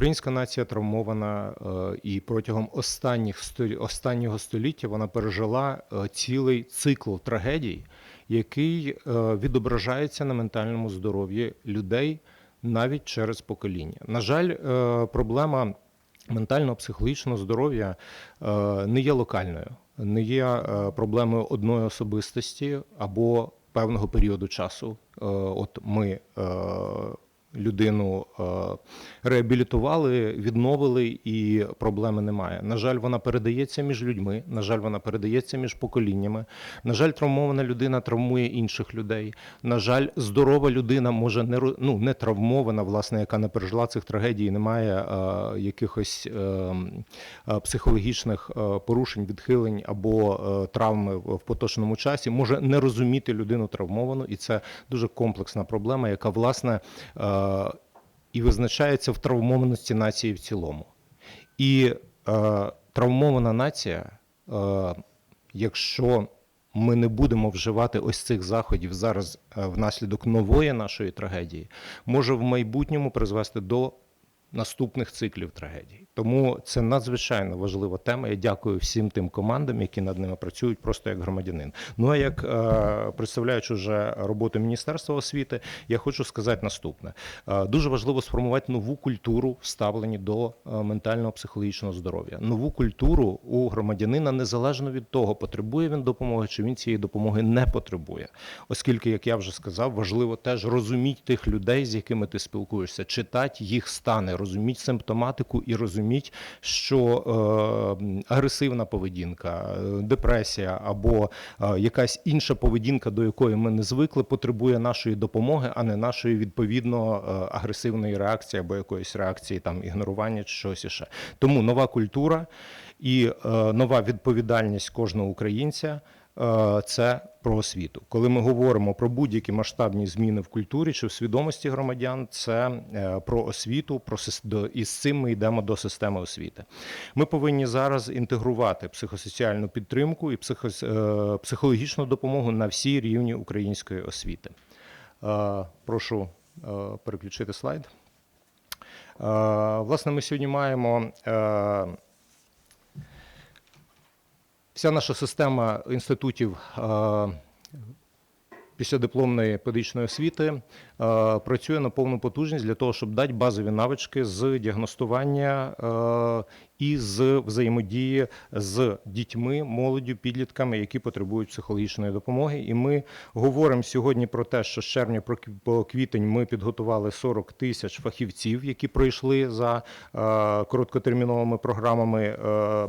Українська нація травмована е, і протягом останніх останнього століття вона пережила е, цілий цикл трагедій, який е, відображається на ментальному здоров'ї людей навіть через покоління. На жаль, проблема ментально-психологічного здоров'я не є локальною, не є проблемою одної особистості або певного періоду часу. От ми людину е, реабілітували, відновили, і проблеми немає. На жаль, вона передається між людьми. На жаль, вона передається між поколіннями. На жаль, травмована людина травмує інших людей. На жаль, здорова людина може не ну, не травмована, власне, яка не пережила цих трагедій, не має е, якихось е, е, психологічних е, порушень, відхилень або е, травми в поточному часі, може не розуміти людину травмовану, і це дуже комплексна проблема, яка власне е, і визначається в травмованості нації в цілому. І е, травмована нація, е, якщо ми не будемо вживати ось цих заходів зараз е, внаслідок нової нашої трагедії, може в майбутньому призвести до наступних циклів трагедій. Тому це надзвичайно важлива тема. Я дякую всім тим командам, які над ними працюють, просто як громадянин. Ну а як е, представляючи вже роботу Міністерства освіти, я хочу сказати наступне: Е, дуже важливо сформувати нову культуру ставлені до е, ментального психологічного здоров'я. Нову культуру у громадянина незалежно від того, потребує він допомоги чи він цієї допомоги не потребує. Оскільки, як я вже сказав, важливо теж розуміти тих людей, з якими ти спілкуєшся, читати їх стани, розуміти симптоматику і розуміти, що е, агресивна поведінка, е, депресія або е, якась інша поведінка, до якої ми не звикли, потребує нашої допомоги, а не нашої відповідно е, агресивної реакції або якоїсь реакції там ігнорування чи щось іще. Тому нова культура і е, нова відповідальність кожного українця. Е, Це про освіту. Коли ми говоримо про будь-які масштабні зміни в культурі чи в свідомості громадян, це е, про освіту, про і з цим ми йдемо до системи освіти. Ми повинні зараз інтегрувати психосоціальну підтримку і е, психологічну допомогу на всі рівні української освіти. Прошу переключити слайд. Власне, ми сьогодні маємо вся наша система інститутів е, післядипломної педагогічної освіти е, працює на повну потужність для того, щоб дати базові навички з діагностування е, і з взаємодії з дітьми, молоддю, підлітками, які потребують психологічної допомоги. І ми говоримо сьогодні про те, що з червня про квітень ми підготували 40 тисяч фахівців, які пройшли за е, короткотерміновими програмами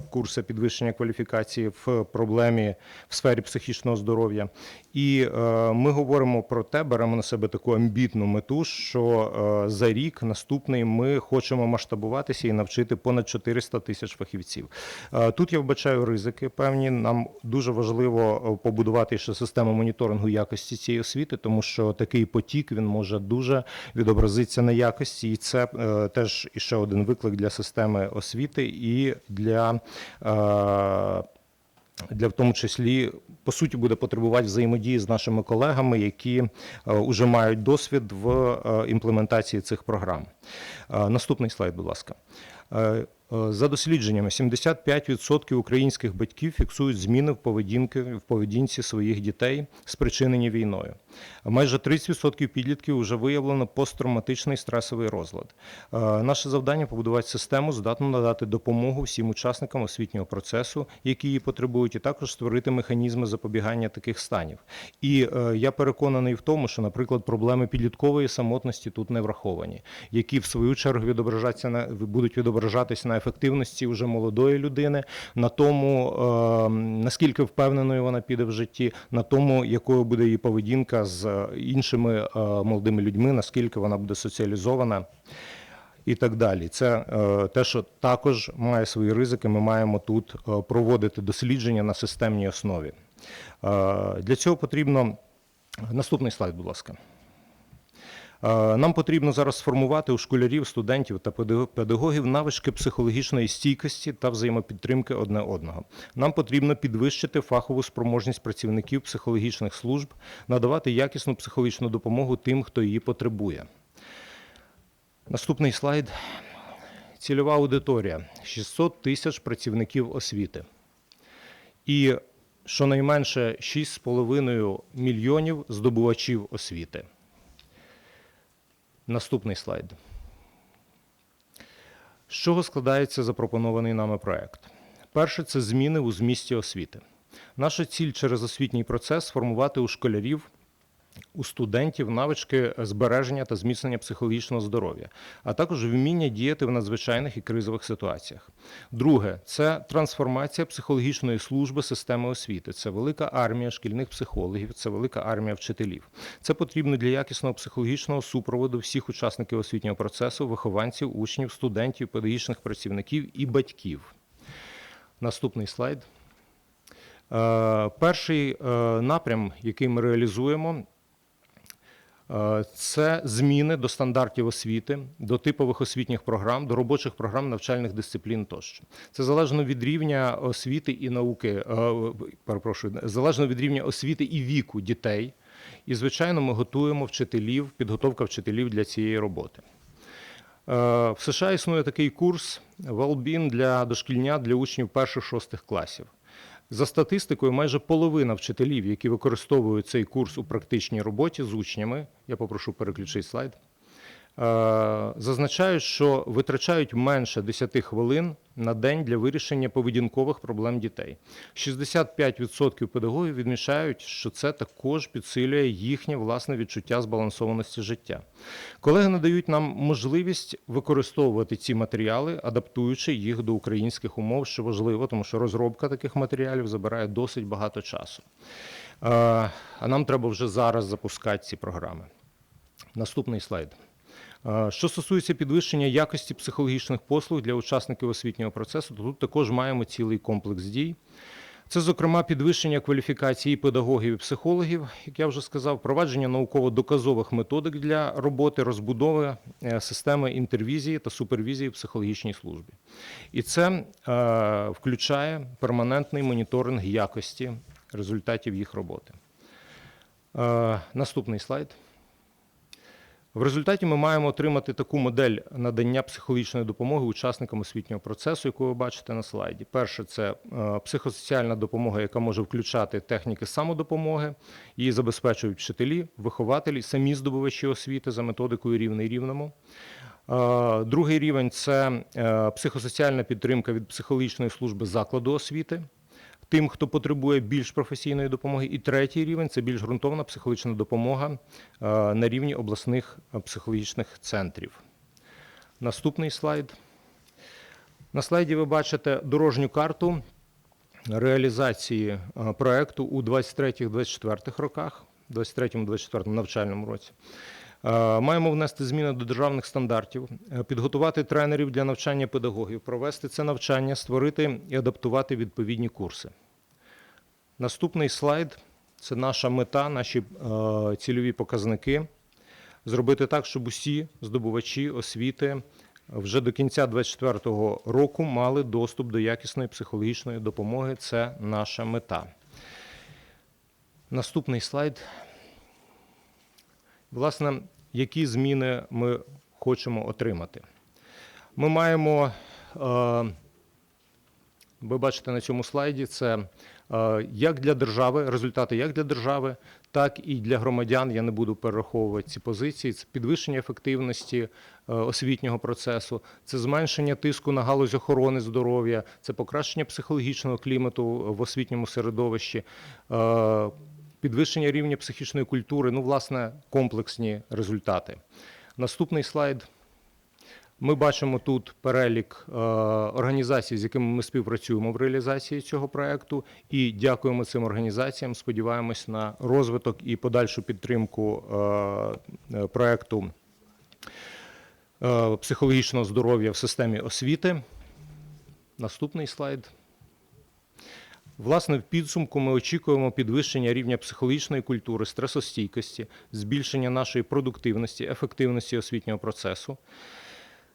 курси підвищення кваліфікації в проблемі в сфері психічного здоров'я. І е, ми говоримо про те, беремо на себе таку амбітну мету, що е, за рік наступний ми хочемо масштабуватися і навчити понад 400 тисяч фахівців. Е, Тут я вбачаю ризики певні. Нам дуже важливо е, побудувати ще систему моніторингу якості цієї освіти, тому що такий потік він може дуже відобразитися на якості, і це е, теж іще один виклик для системи освіти і для. е, для в тому числі по суті буде потребувати взаємодії з нашими колегами, які вже мають досвід в е, імплементації цих програм. Е, Наступний слайд, будь ласка. Е, За дослідженнями, 75% українських батьків фіксують зміни в поведінки в поведінці своїх дітей, спричинені війною. Майже 30% підлітків вже виявлено посттравматичний стресовий розлад. Е, Наше завдання побудувати систему, здатну надати допомогу всім учасникам освітнього процесу, які її потребують, і також створити механізми запобігання таких станів. І е, я переконаний в тому, що, наприклад, проблеми підліткової самотності тут не враховані, які в свою чергу відображаться на будуть відображатись на ефективності вже молодої людини, на тому е, наскільки впевненою вона піде в житті, на тому, якою буде її поведінка з е, іншими е, молодими людьми, наскільки вона буде соціалізована. І так далі, це е, те, що також має свої ризики. Ми маємо тут е, проводити дослідження на системній основі. Е, для цього потрібно наступний слайд, будь ласка. Е, Нам потрібно зараз сформувати у школярів, студентів та педагогів навички психологічної стійкості та взаємопідтримки одне одного. Нам потрібно підвищити фахову спроможність працівників психологічних служб, надавати якісну психологічну допомогу тим, хто її потребує. Наступний слайд. цільова аудиторія 600 тисяч працівників освіти. І щонайменше 6,5 мільйонів здобувачів освіти. Наступний слайд. З чого складається запропонований нами проект? Перше це зміни у змісті освіти. Наша ціль через освітній процес сформувати у школярів, у студентів навички збереження та зміцнення психологічного здоров'я, а також вміння діяти в надзвичайних і кризових ситуаціях. Друге це трансформація психологічної служби системи освіти. Це велика армія шкільних психологів, це велика армія вчителів. Це потрібно для якісного психологічного супроводу всіх учасників освітнього процесу, вихованців, учнів, студентів, педагогічних працівників і батьків. Наступний слайд. Е, Перший е, напрям, який ми реалізуємо, це зміни до стандартів освіти, до типових освітніх програм, до робочих програм навчальних дисциплін тощо. Це залежно від рівня освіти і науки, е, перепрошую, залежно від рівня освіти і віку дітей. І, звичайно, ми готуємо вчителів, підготовка вчителів для цієї роботи. Е, В США існує такий курс Wellbeing для дошкільнят для учнів перших-шостих класів. За статистикою, майже половина вчителів, які використовують цей курс у практичній роботі з учнями, я попрошу переключити слайд, зазначають, що витрачають менше 10 хвилин на день для вирішення поведінкових проблем дітей. 65% педагогів відмічають, що це також підсилює їхнє власне відчуття збалансованості життя. Колеги надають нам можливість використовувати ці матеріали, адаптуючи їх до українських умов, що важливо, тому що розробка таких матеріалів забирає досить багато часу. Е, А нам треба вже зараз запускати ці програми. Наступний слайд. Е, Що стосується підвищення якості психологічних послуг для учасників освітнього процесу, то тут також маємо цілий комплекс дій. Це, зокрема, підвищення кваліфікації педагогів і психологів, як я вже сказав, впровадження науково-доказових методик для роботи, розбудови е, системи інтервізії та супервізії в психологічній службі. І це е, включає перманентний моніторинг якості результатів їх роботи. Е, наступний слайд. В результаті ми маємо отримати таку модель надання психологічної допомоги учасникам освітнього процесу, яку ви бачите на слайді. Перше це е, психосоціальна допомога, яка може включати техніки самодопомоги. Її забезпечують вчителі, вихователі, самі здобувачі освіти за методикою рівний рівному. Е, Другий рівень це е, психосоціальна підтримка від психологічної служби закладу освіти тим, хто потребує більш професійної допомоги. І третій рівень це більш ґрунтовна психологічна допомога е, на рівні обласних психологічних центрів. Наступний слайд. На слайді ви бачите дорожню карту реалізації е, проекту у 23-24 роках, 23-24 навчальному році. Е, Маємо внести зміни до державних стандартів, е, підготувати тренерів для навчання педагогів, провести це навчання, створити і адаптувати відповідні курси. Наступний слайд це наша мета, наші е, цільові показники. Зробити так, щоб усі здобувачі освіти вже до кінця 2024 року мали доступ до якісної психологічної допомоги. Це наша мета. Наступний слайд. Власне, які зміни ми хочемо отримати? Ми маємо, е, ви бачите на цьому слайді, це е, як для держави, результати як для держави, так і для громадян. Я не буду перераховувати ці позиції. Це підвищення ефективності е, освітнього процесу, це зменшення тиску на галузь охорони здоров'я, це покращення психологічного клімату в освітньому середовищі. Підвищення рівня психічної культури, ну, власне, комплексні результати. Наступний слайд. Ми бачимо тут перелік е, організацій, з якими ми співпрацюємо в реалізації цього проекту, і дякуємо цим організаціям. Сподіваємось на розвиток і подальшу підтримку е, е, проекту е, психологічного здоров'я в системі освіти. Наступний слайд. Власне, в підсумку ми очікуємо підвищення рівня психологічної культури, стресостійкості, збільшення нашої продуктивності, ефективності освітнього процесу.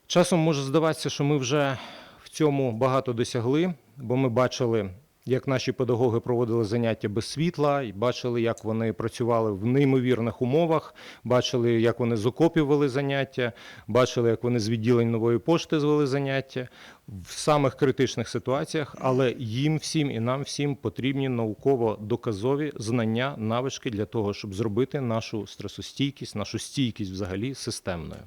Часом може здаватися, що ми вже в цьому багато досягли, бо ми бачили як наші педагоги проводили заняття без світла, і бачили, як вони працювали в неймовірних умовах, бачили, як вони з окопів вели заняття, бачили, як вони з відділень нової пошти звели заняття в самих критичних ситуаціях, але їм всім і нам всім потрібні науково-доказові знання, навички для того, щоб зробити нашу стресостійкість, нашу стійкість взагалі системною.